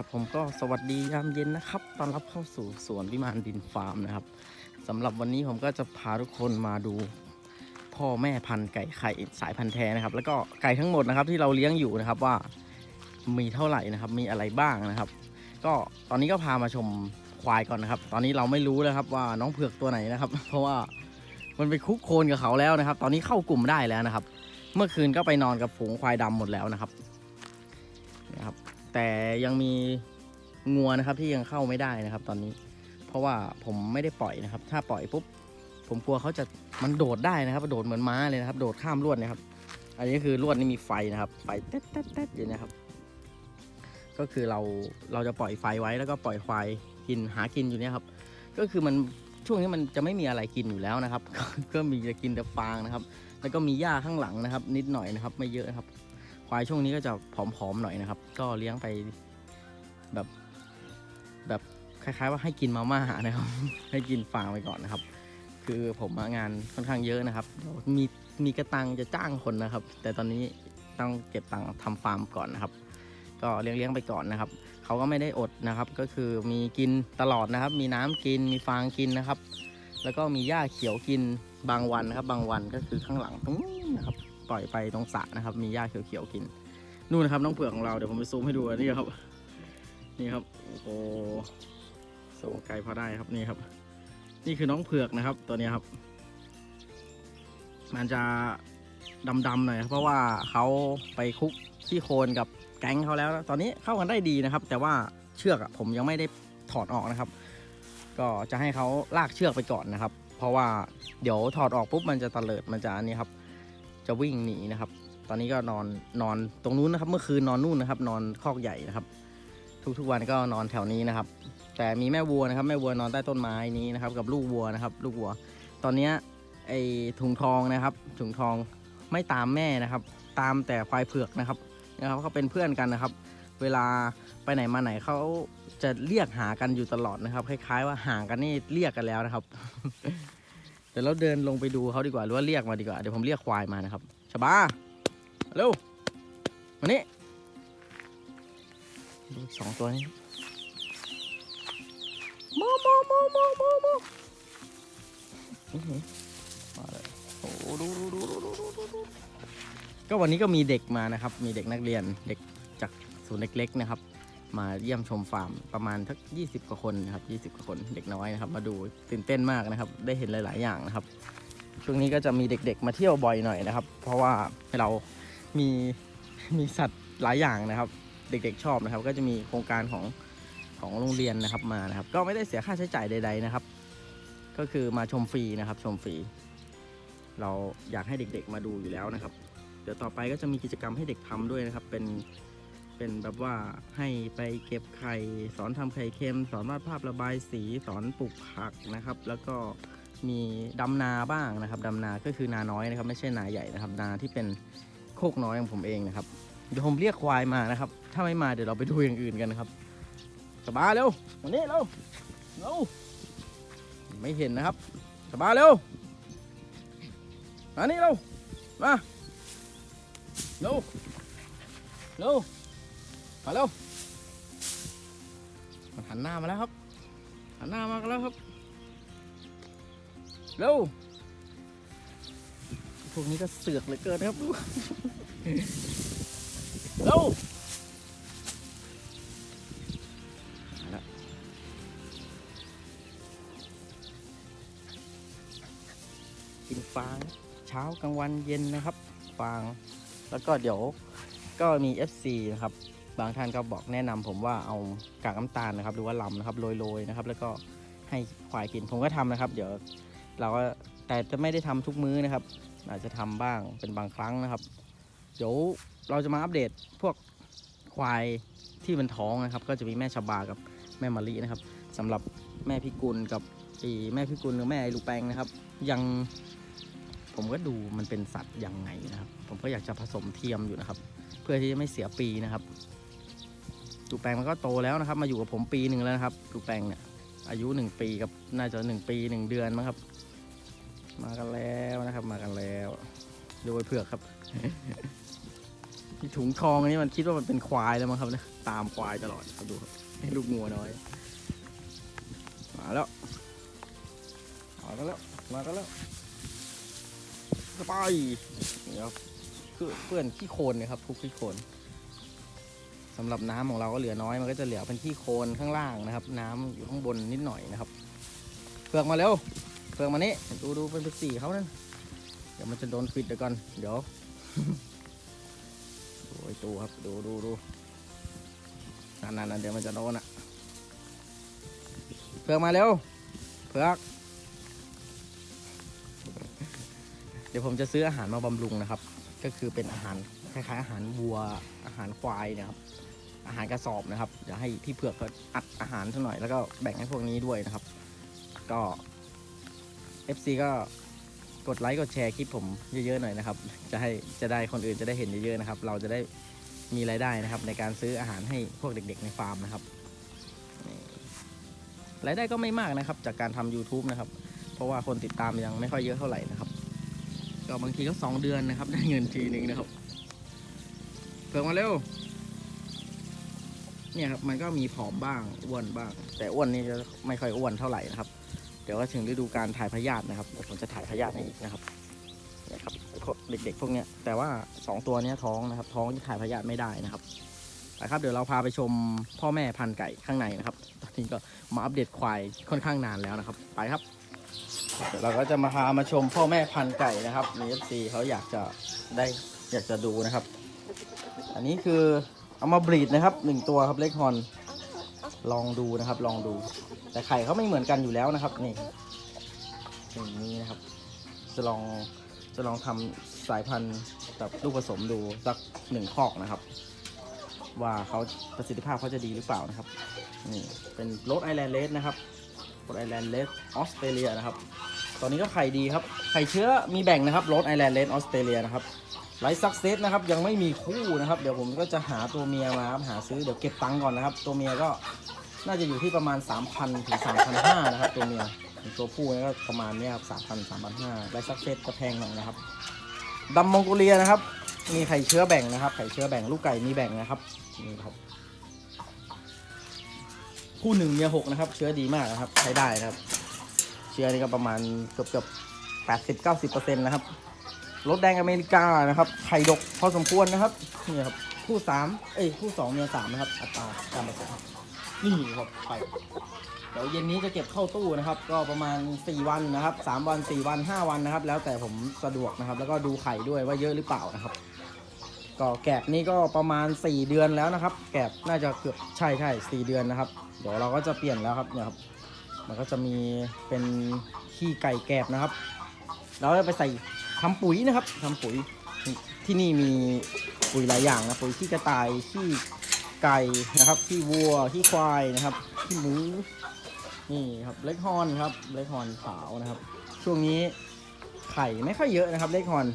ครับ ผมก็สวัสดียามเย็นนะครับต้อนรับเข้าสู่สวนวิมานดินฟาร์มนะครับสำหรับวันนี้ผมก็จะพาทุกคนมาดู พ่อแม่พันธุ์ไก่ไข่สายพันธุ์แท้นะครับ แล้วก็ไก่ทั้งหมดนะครับที่เราเลี้ยงอยู่นะครับว่ามีเท่าไหร่นะครับ มีอะไรบ้างนะครับ ก็ตอนนี้ก็พามาชมควายก่อนนะครับ ตอนนี้เราไม่รู้แล้วครับว่าน้องเผือกตัวไหนนะครับ เพราะว่ามันไปคุกโคลนกับเขาแล้วนะครับ ตอนนี้เข้ากลุ่มได้แล้วนะครับ เมื่อคืนก็ไปนอนกับฝูงควายดำหมดแล้วนะครับนะครับ แต่ยังมีงัวนะครับที่ยังเข้าไม่ได้นะครับ ตอนนี้ เพราะว่าผมไม่ได้ปล่อยนะครับ ถ้าปล่อยปุ๊บผมกลัวเขาจะมันโดดได้นะครับ โดดเหมือนม้าเลยนะครับ โดดข้ามลวดนะครับ อันนี้คือลวดนี่มีไฟนะครับ ไฟเต๊ดเต๊ดเต๊ดอยู่นะครับ ก็คือเราเราจะปล่อยไฟไว้แล้วก็ปล่อยควายกินหากินอยู่เนี่ยครับ ก็คือมันช่วงนี้มันจะไม่มีอะไรกินอยู่แล้วนะครับ ก็ก็มีจะกินแต่ฟางนะครับ แล้วก็มีหญ้าข้างหลังนะครับ นิดหน่อยนะครับ ไม่เยอะนะครับ ควายช่วงนี้ก็จะผอมๆหน่อยนะครับ ก็เลี้ยงไปแบบแบบคล้ายๆว่าให้กินมาม่านะครับ ให้กินฟางไปก่อนนะครับ คือผมงานค่อนข้างเยอะนะครับมีมีกระตังจะจ้างคนนะครับ แต่ตอนนี้ต้องเก็บตังค์ทำฟาร์มก่อนนะครับ ก็เลี้ยงเลี้ยงๆไปก่อนนะครับเขาก็ไม่ได้อดนะครับ ก็คือมีกินตลอดนะครับ มีน้ำกินมีฟางกินนะครับ แล้วก็มีหญ้าเขียวกินบางวันนะครับ บางวันก็คือข้างหลังตรงนี้นะครับ ปล่อยไปตรงสระนะครับ มีหญ้าเขียวๆกิน นู่นนะครับน้องเผือกของเราเดี๋ยวผมไปซูมให้ดูนี่ครับ นี่ครับโอ้โหสูงไกลพอได้ครับนี่ครับ นี่คือน้องเผือกนะครับ ตัวนี้ครับ มันจะดำๆหน่อยเพราะว่าเขาไปคุกที่โคนกับแก๊งเขาแล้ว ตอนนี้เข้ากันได้ดีนะครับ แต่ว่าเชือกผมยังไม่ได้ถอดออกนะครับ ก็จะให้เขาลากเชือกไปก่อนนะครับ เพราะว่าเดี๋ยวถอดออกปุ๊บมันจะตะเลิดมันจะอันนี้ครับ จะวิ่งหนีนะครับ ตอนนี้ก็นอนนอนตรงนู้นนะครับ เมื่อคืนนอนนู่นนะครับ นอนคอกใหญ่นะครับ ทุกๆวันก็นอนแถวนี้นะครับ แต่มีแม่วัวนะครับ แม่วัวนอนใต้ต้นไม้นี้นะครับ กับลูกวัวนะครับ ลูกวัว ตอนนี้ไอถุงทองนะครับ ถุงทองไม่ตามแม่นะครับ ตามแต่ควายเผือกนะครับนะครับเขาเป็นเพื่อนกันนะครับ เวลาไปไหนมาไหนเขาจะเรียกหากันอยู่ตลอดนะครับ คล้าย ๆ ว่าห่างกันนี่เรียกกันแล้วนะครับ ดี๋ยวเราเดินลงไปดูเขาดีกว่าหรือว่าเรียกมาดีกว่าเดี๋ยวผมเรียกควายมานะครับชบาเร็วมานี่ดูสองตัวนี้มโมโมโมโมโมอมาเลยโอ้ดูดูดูดูดูดูก็วันนี้ก็มีเด็กมานะครับ มีเด็กนักเรียนเด็กจากศูนย์เล็ก ๆ นะครับ มาเยี่ยมชมฟาร์มประมาณทัก 20 กว่าคนนะครับ20 กว่าคนเด็กน้อยนะครับ มาดูตื่นเต้นมากนะครับ ได้เห็นหลาย ๆ อย่างนะครับ ช่วงนี้ก็จะมีเด็ก ๆ มาเที่ยวบ่อยหน่อยนะครับ เพราะว่าเรามีมีสัตว์หลายอย่างนะครับ เด็ก ๆ ชอบนะครับ ก็จะมีโครงการของของโรงเรียนนะครับมานะครับ ก็ไม่ได้เสียค่าใช้จ่ายใด ๆ นะครับ ก็คือมาชมฟรีนะครับ ชมฟรี เราอยากให้เด็ก ๆ มาดูอยู่แล้วนะครับ เดี๋ยวต่อไปก็จะมีกิจกรรมให้เด็กทำด้วยนะครับ เป็น เป็นแบบว่าให้ไปเก็บไข่ สอนทำไข่เค็ม สอนวาดภาพระบายสีสอนปลูกผักนะครับ แล้วก็มีดำนาบ้างนะครับดำนาก็คือนาน้อยนะครับ ไม่ใช่นาใหญ่นะครับ นาที่เป็นโคกน้อยของผมเองนะครับเดี๋ยวผมเรียกควายมานะครับ ถ้าไม่มาเดี๋ยวเราไปดูอย่างอื่นกันนะครับสบายเร็วมานี่เร็วเร็วไม่เห็นนะครับสบายเร็วมานี่เร็วมาเร็วเร็ว มาเร็วมันหันหน้ามาแล้วครับ หันหน้ามากแล้วครับ เร็ว พวกนี้ก็เสือกเหลือเกินครับ เร็วมาแล้วกินฟางเช้ากลางวันเย็นนะครับ ฟาง แล้วก็เดี๋ยวก็มี FC นะครับ บางท่านก็บอกแนะนำผมว่าเอากากน้ำตาลนะครับ หรือว่าลำนะครับโรยๆนะครับ แล้วก็ให้ควายกินผมก็ทำนะครับ เดี๋ยวเราก็แต่จะไม่ได้ทำทุกมื้อนะครับ อาจจะทำบ้างเป็นบางครั้งนะครับ เดี๋ยวเราจะมาอัปเดตพวกควายที่มันท้องนะครับ ก็จะมีแม่ชบากับแม่มะลินะครับสำหรับแม่พิกุลกับอีแม่พิกุลกับแม่ไอลูกแปงนะครับ ยังผมก็ดูมันเป็นสัตว์ยังไงนะครับ ผมก็อยากจะผสมเทียมอยู่นะครับ เพื่อที่จะไม่เสียปีนะครับ ลูแปลงมันก็โตแล้วนะครับ มาอยู่กับผมปีหนึ่งแล้วนะครับลูแปลงเนี่ย อายุหนึ่งปีกับน่าจะหนึ่งปีหนึ่งเดือนมั้งครับ มากันแล้วนะครับ มากันแล้วดูไอ้เผือกครับที่ถุงทองอันนี้มันคิดว่ามันเป็นควายแล้วมั้งครับนี่ยตามควายตลอดครับดูครับให้ลูกงัวน้อย มาแล้วมากันแล้วมากันแล้วไปนี่ครับเปื้อนขี้โคลนนะครับทุกขี้โคลน สำหรับน้ำของเราก็เหลือน้อยมันก็จะเหลือเป็นขี้โคนข้างล่างนะครับ น้ำอยู่ข้างบนนิดหน่อยนะครับเพือกมาเร็วเพือกมานี่ดูดูเป็นสีเขานั่นเดี๋ยวมันจะโดนปิดเดี๋ยวก่อนเดี๋ยวดูไอ้ตูครับดูดูดูนั่นนั่นเดี๋ยวมันจะโดนอะเพือกมาเร็วเพือกเดี๋ยวผมจะซื้ออาหารมาบำรุงนะครับ ก็คือเป็นอาหารคล้ายๆอาหารวัวอาหารควายนะครับ อาหารกระสอบนะครับเดี๋ยวให้พี่เผือกเขาอัดอาหารสักหน่อยแล้วก็แบ่งให้พวกนี้ด้วยนะครับ ก็ FC ก็กดไลค์กดแชร์คลิปผมเยอะๆหน่อยนะครับ จะให้จะได้คนอื่นจะได้เห็นเยอะๆนะครับ เราจะได้มีรายได้นะครับ ในการซื้ออาหารให้พวกเด็ก ๆ ในฟาร์มนะครับรายได้ก็ไม่มากนะครับ จากการทำ YouTube นะครับ เพราะว่าคนติดตามยังไม่ค่อยเยอะเท่าไหร่นะครับ ก็บางทีก็สองเดือนนะครับ ได้เงินทีหนึ่งนะครับเพิ่มมาเร็ว เนี่ยครับมันก็มีผอมบ้างอ้วนบ้าง แต่อ้วนนี่จะไม่ค่อยอ้วนเท่าไหร่นะครับเดี๋ยวก็ถึงฤดูการถ่ายพยาธินะครับเดี๋ยวผมจะถ่ายพยาธิให้อีกนะครับเนี่ยครับเด็กๆพวกเนี้ยแต่ว่าสองตัวเนี้ยท้องนะครับ ท้องที่ถ่ายพยาธิไม่ได้นะครับไปครับเดี๋ยวเราพาไปชมพ่อแม่พันไก่ข้างในนะครับ ตอนนี้ก็มาอัปเดตควายค่อนข้างนานแล้วนะครับ ไปครับ เดี๋ยวเราก็จะมาพามาชมพ่อแม่พันไก่นะครับมีเอฟซีเขาอยากจะได้อยากจะดูนะครับ อันนี้คือ เอามาบรีดนะครับหนึ่งตัวครับเล็กฮอนลองดูนะครับ ลองดู แต่ไข่เขาไม่เหมือนกันอยู่แล้วนะครับ นี่อย่างนี้นะครับ จะลองจะลองทำสายพันธุ์แบบลูกผสมดูสักหนึ่งคอกนะครับ ว่าเขาประสิทธิภาพเขาจะดีหรือเปล่านะครับ นี่เป็นโรดไอแลนด์เลสนะครับโรดไอแลนด์เลสออสเตรเลียนะครับ ตอนนี้ก็ไข่ดีครับ ไข่เชื้อมีแบ่งนะครับโรดไอแลนด์เลสออสเตรเลียนะครับ ไลท์ซักเซสนะครับยังไม่มีคู่นะครับ เดี๋ยวผมก็จะหาตัวเมียมาครับหาซื้อเดี๋ยวเก็บตังค์ก่อนนะครับ ตัวเมียก็น่าจะอยู่ที่ประมาณ 3,000ถึง3,500นะครับ ตัวเมียตัวผู้นี่ก็ประมาณนี้ครับ3,000 3,500ไลท์ซักเซสจะแพงหน่อยนะครับดำมองโกเลียนะครับ มีไข่เชื้อแบ่งนะครับไข่เชื้อแบ่งลูกไก่มีแบ่งนะครับนี่ครับคู่หนึ่งเมียหกนะครับ เชื้อดีมากนะครับใช้ได้นะครับ เชื้อนี่ก็ประมาณเกือบเกือบแปดสิบเก้าสิบเปอร์เซ็นต์นะครับ รถแดงอเมริกานะครับไข่ดกพอสมควรนะครับนี่ครับคู่สามเอ้ยคู่สองเมียสามนะครับอัตราการผสมนี่ครับไข่เดี๋ยวเย็นนี้จะเก็บเข้าตู้นะครับ ก็ประมาณ 4 วันนะครับ 3 วัน 4 วัน 5 วันนะครับ แล้วแต่ผมสะดวกนะครับ แล้วก็ดูไข่ด้วยว่าเยอะหรือเปล่านะครับ ก็แกบนี่ก็ประมาณ 4 เดือนแล้วนะครับ แกบน่าจะเกือบใช่ใช่สี่เดือนนะครับ เดี๋ยวเราก็จะเปลี่ยนแล้วครับเนี่ยครับ มันก็จะมีเป็นขี้ไก่แกบนะครับ เราจะไปใส่ ทำปุ๋ยนะครับทำปุ๋ยที่นี่มีปุ๋ยหลายอย่างนะปุ๋ยขี้กระต่ายขี้ไก่นะครับขี้วัวขี้ควายนะครับขี้หมูนี่ครับเล็กฮอนครับเล็กฮอนขาวนะครับ ช่วงนี้ไข่ไม่ค่อยเยอะนะครับ เล็กฮอน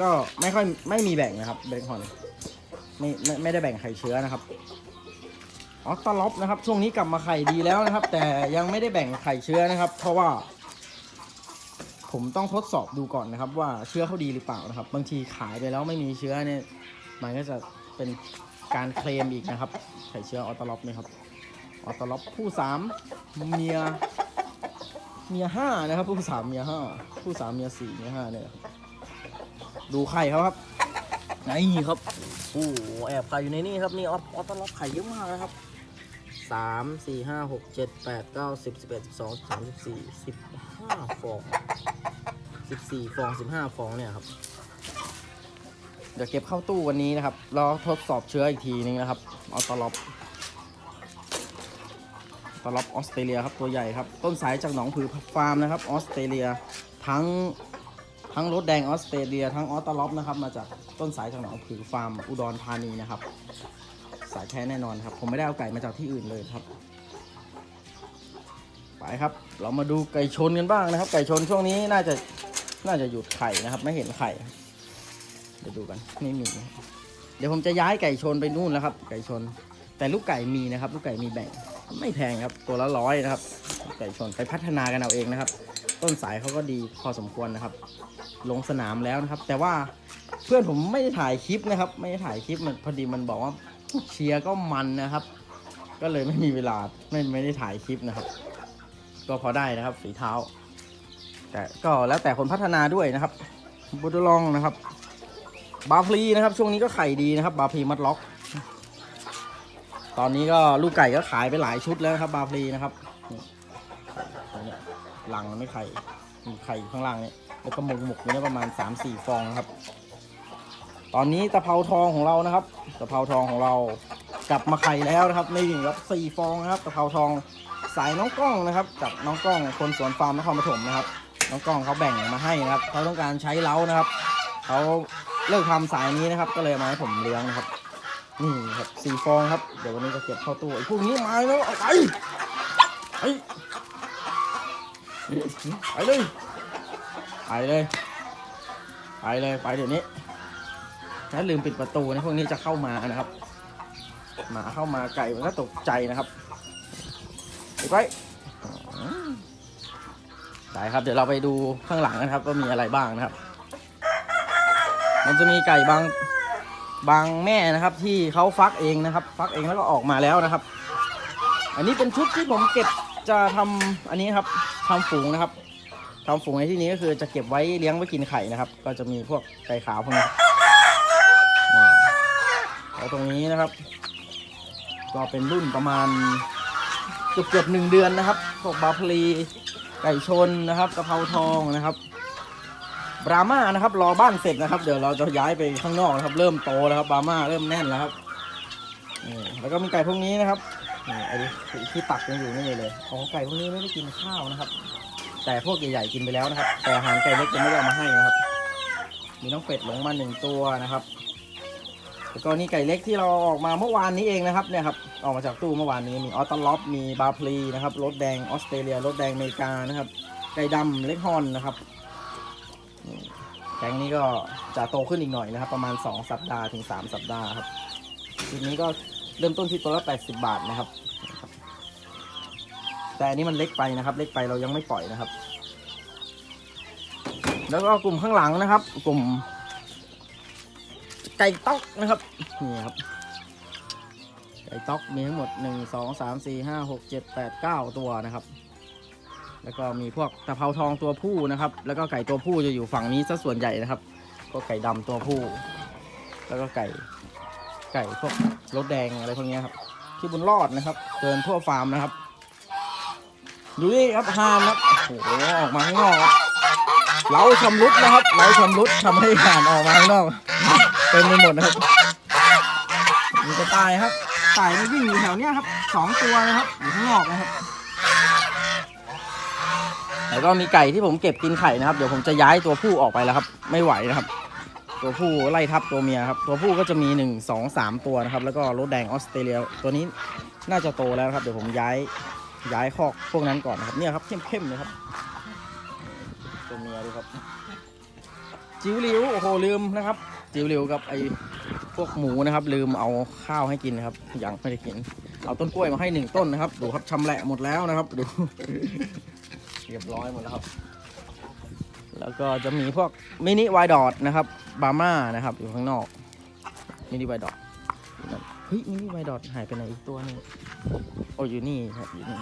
ก็ไม่ค่อยไม่มีแบ่งนะครับเล็กฮอนไม่ไม่ไม่ได้แบ่งไข่เชื้อนะครับออสตาล็อปนะครับ ช่วงนี้กลับมาไข่ดีแล้วนะครับ แต่ยังไม่ได้แบ่งไข่เชื้อนะครับ เพราะว่า ผมต้องทดสอบดูก่อนนะครับ ว่าเชื้อเขาดีหรือเปล่านะครับ บางทีขายไปแล้วไม่มีเชื้อเนี่ยมันก็จะเป็นการเคลมอีกนะครับไข่เชื้อออตล็อปนี่ครับออตล็อปผู้สามเมียเมียห้านะครับ ผู้สามเมียห้าผู้สามเมียสี่เมียห้าเนี่ยดูไข่เขาครับนี่ครับโอ้แอบไข่อยู่ในนี่ครับนี่ออออตล็อปไข่เยอะมากนะครับสามสี่ห้าหกเจ็ดแปดเก้าสิบสิบเอ็ดสิบสองสิบสามสิบสี่สิบห้าฟอง สิบสี่ฟองสิบห้าฟองเนี่ยครับ เดี๋ยวเก็บเข้าตู้วันนี้นะครับ รอทดสอบเชื้ออีกทีนึงนะครับ เอาตลอบตลอบออสเตรเลียครับตัวใหญ่ครับ ต้นสายจากหนองผือฟาร์มนะครับ ออสเตรเลียทั้งทั้งรถแดงออสเตรเลีย ทั้งออตลอบนะครับ มาจากต้นสายจากหนองผือฟาร์มอุดรธานีนะครับ สายแท้แน่นอนครับ ผมไม่ได้เอาไก่มาจากที่อื่นเลยครับ ไปครับ เรามาดูไก่ชนกันบ้างนะครับ ไก่ชนช่วงนี้น่าจะ น่าจะหยุดไข่นะครับ ไม่เห็นไข่เดี๋ยวดูกันไม่มี เดี๋ยวผมจะย้ายไก่ชนไปนู่นแล้วครับ ไก่ชน แต่ลูกไก่มีนะครับ ลูกไก่มีแบ่ง ไม่แพงครับ ตัวละร้อยนะครับ ไก่ชนไปพัฒนากันเอาเองนะครับ ต้นสายเขาก็ดีพอสมควรนะครับ ลงสนามแล้วนะครับ แต่ว่าเพื่อนผมไม่ได้ถ่ายคลิปนะครับ ไม่ได้ถ่ายคลิปมันพอดีมันบอกว่าเชียร์ก็มันนะครับ ก็เลยไม่มีเวลาไม่ไม่ได้ถ่ายคลิปนะครับ ก็พอได้นะครับฝีเท้า แต่ก็แล้วแต่คนพัฒนาด้วยนะครับบูดลองนะครับ บาพลีนะครับ ช่วงนี้ก็ไข่ดีนะครับ บาพลีมัดล็อก ตอนนี้ก็ลูกไก่ก็ขายไปหลายชุดแล้วครับ บาพลีนะครับนี่ตรงเนี้ยลังไม่ไข่มีไข่อยู่ข้างล่างเนี่ยแล้วก็หมกหมกเนี่ยประมาณ 3-4 ฟองนะครับ ตอนนี้ตะเภาทองของเรานะครับตะเภาทองของเรากลับมาไข่แล้วนะครับนี่ครับสี่ฟองนะครับตะเภาทองสายน้องกล้องนะครับจากน้องกล้องคนสวนฟาร์มนครปฐมนะครับ น้องกล้องเขาแบ่งมาให้นะครับเขาต้องการใช้เล้านะครับเขาเลิกทำสายนี้นะครับ ก็เลยมาให้ผมเลี้ยงนะครับ นี่ครับสี่ฟองครับ เดี๋ยววันนี้จะเก็บเข้าตู้ไอ้พวกนี้มาแล้วเอาไปไปไปเลยไปเลยไปเลยไปเดี๋ยวนี้ถ้าลืมปิดประตูนะพวกนี้จะเข้ามานะครับหมาเข้ามาไก่มันก็ตกใจนะครับไปไว้อืม ได้ครับ เดี๋ยวเราไปดูข้างหลังนะครับว่ามีอะไรบ้างนะครับ มันจะมีไก่บางบางแม่นะครับ ที่เขาฟักเองนะครับ ฟักเองแล้วก็ออกมาแล้วนะครับ อันนี้เป็นชุดที่ผมเก็บจะทำอันนี้ครับทำฝูงนะครับทำฝูงในที่นี้ก็คือจะเก็บไว้เลี้ยงไว้กินไข่นะครับ ก็จะมีพวกไก่ขาวพวกนี้แล้วตรงนี้นะครับ ก็เป็นรุ่นประมาณเกือบเกือบหนึ่งเดือนนะครับพวกบาพลี ไก่ชนนะครับกะเพราทองนะครับบราม่านะครับรอบ้านเสร็จนะครับ เดี๋ยวเราจะย้ายไปข้างนอกนะครับ เริ่มโตแล้วครับบราม่าเริ่มแน่นแล้วครับนี่แล้วก็มีไก่พวกนี้นะครับนี่ไอ้ที่ตักยังอยู่นี่เลยของไก่พวกนี้ไม่ได้กินข้าวนะครับ แต่พวกใหญ่ๆกินไปแล้วนะครับ แต่อาหารไก่เล็กจะไม่ได้เอามาให้นะครับ มีน้องเป็ดหลงมาหนึ่งตัวนะครับ แล้วก็นี่ไก่เล็กที่เราออกมาเมื่อวานนี้เองนะครับเนี่ยครับออกมาจากตู้เมื่อวานนี้มีออตล็อปมีบาพลีนะครับรถแดงออสเตรเลียรถแดงอเมริกานะครับไก่ดำเล็กฮอนนะครับแก๊งนี้ก็จะโตขึ้นอีกหน่อยนะครับ ประมาณ 2 สัปดาห์ถึง 3 สัปดาห์ครับทีนี้ก็เริ่มต้นที่ตัวละ 80 บาทนะครับ แต่อันนี้มันเล็กไปนะครับ เล็กไปเรายังไม่ปล่อยนะครับ แล้วก็กลุ่มข้างหลังนะครับ กลุ่ม ไก่ต๊อกนะครับนี่ครับไก่ต๊อกมีทั้งหมด1 2 3 4 5 6 7 8 9ตัวนะครับ แล้วก็มีพวกตะเภาทองตัวผู้นะครับ แล้วก็ไก่ตัวผู้จะอยู่ฝั่งนี้ซะส่วนใหญ่นะครับ ก็ไก่ดำตัวผู้ แล้วก็ไก่ไก่พวกรถแดงอะไรพวกนี้ครับที่บุญรอดนะครับเดินทั่วฟาร์มนะครับ ดูนี่ครับฮามครับโอ้โหออกมาข้างนอกเราชำรุดนะครับ เราชำรุดทำให้ห่านออกมาข้างนอก เต็มไปหมดนะครับมีกระต่ายครับต่ายมันวิ่งอยู่แถวเนี้ยครับสองตัวนะครับอยู่ข้างนอกนะครับแล้วก็มีไก่ที่ผมเก็บกินไข่นะครับ เดี๋ยวผมจะย้ายตัวผู้ออกไปแล้วครับ ไม่ไหวนะครับ ตัวผู้ไล่ทับตัวเมียครับ ตัวผู้ก็จะมี 1 2 3 ตัวนะครับ แล้วก็รถแดงออสเตรเลียตัวนี้น่าจะโตแล้วนะครับ เดี๋ยวผมย้ายย้ายคอกพวกนั้นก่อนนะครับ เนี่ยครับเข้มๆเลยครับ ตัวเมียดูครับ จิ๋วหลิวโอ้โหลืมนะครับ จิ๋วหลิวกับไอพวกหมูนะครับ ลืมเอาข้าวให้กินนะครับยังไม่ได้กิน เอาต้นกล้วยมาให้หนึ่งต้นนะครับ ดูครับชำแหละหมดแล้วนะครับ ดู เรียบร้อยหมดแล้วครับ แล้วก็จะมีพวกมินิไวดอทนะครับบาม่านะครับ อยู่ข้างนอกมินิไวดอทเฮ้ยมินิไวดอทหายไปไหนอีกตัวหนึงโอ้อยู่นี่ครับอยู่นี่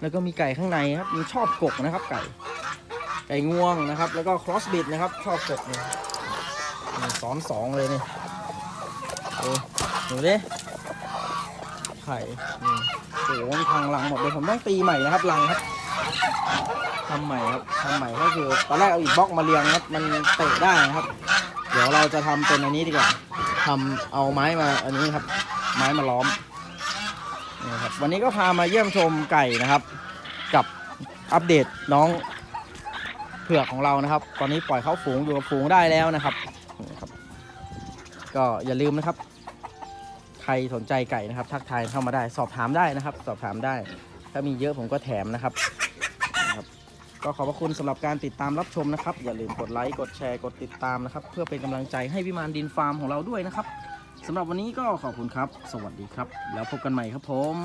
แล้วก็มีไก่ข้างในครับ มีชอบกกนะครับไก่ ไก่งวงนะครับ แล้วก็ครอสบิดนะครับชอบกกเนี่ยซ้อนสองเลยนี่ดูดูดิไข่นี่โอ้โหมันพังรังหมดเลยผมต้องตีใหม่นะครับรังครับทำใหม่ครับทำใหม่ก็คือตอนแรกเอาอีกบล็อกมาเรียงครับมันเตะได้นะครับ เดี๋ยวเราจะทำเป็นอันนี้ดีกว่าทำเอาไม้มาอันนี้ครับ ไม้มาล้อมนี่ครับวันนี้ก็พามาเยี่ยมชมไก่นะครับ กับอัปเดตน้อง ผือกของเรานะครับ ตอนนี้ปล่อยเข้าฝูงอยู่กับฝูงได้แล้วนะครับครับ ก็อย่าลืมนะครับ ใครสนใจไก่นะครับ ทักทายเข้ามาได้ สอบถามได้นะครับ สอบถามได้ ถ้ามีเยอะผมก็แถมนะครับนะครับ ก็ขอบพระคุณสำหรับการติดตามรับชมนะครับ อย่าลืมกดไลค์กดแชร์กดติดตามนะครับ เพื่อเป็นกำลังใจให้วิมานดินฟาร์มของเราด้วยนะครับสำหรับวันนี้ก็ขอบคุณครับ สวัสดีครับ แล้วพบกันใหม่ครับผม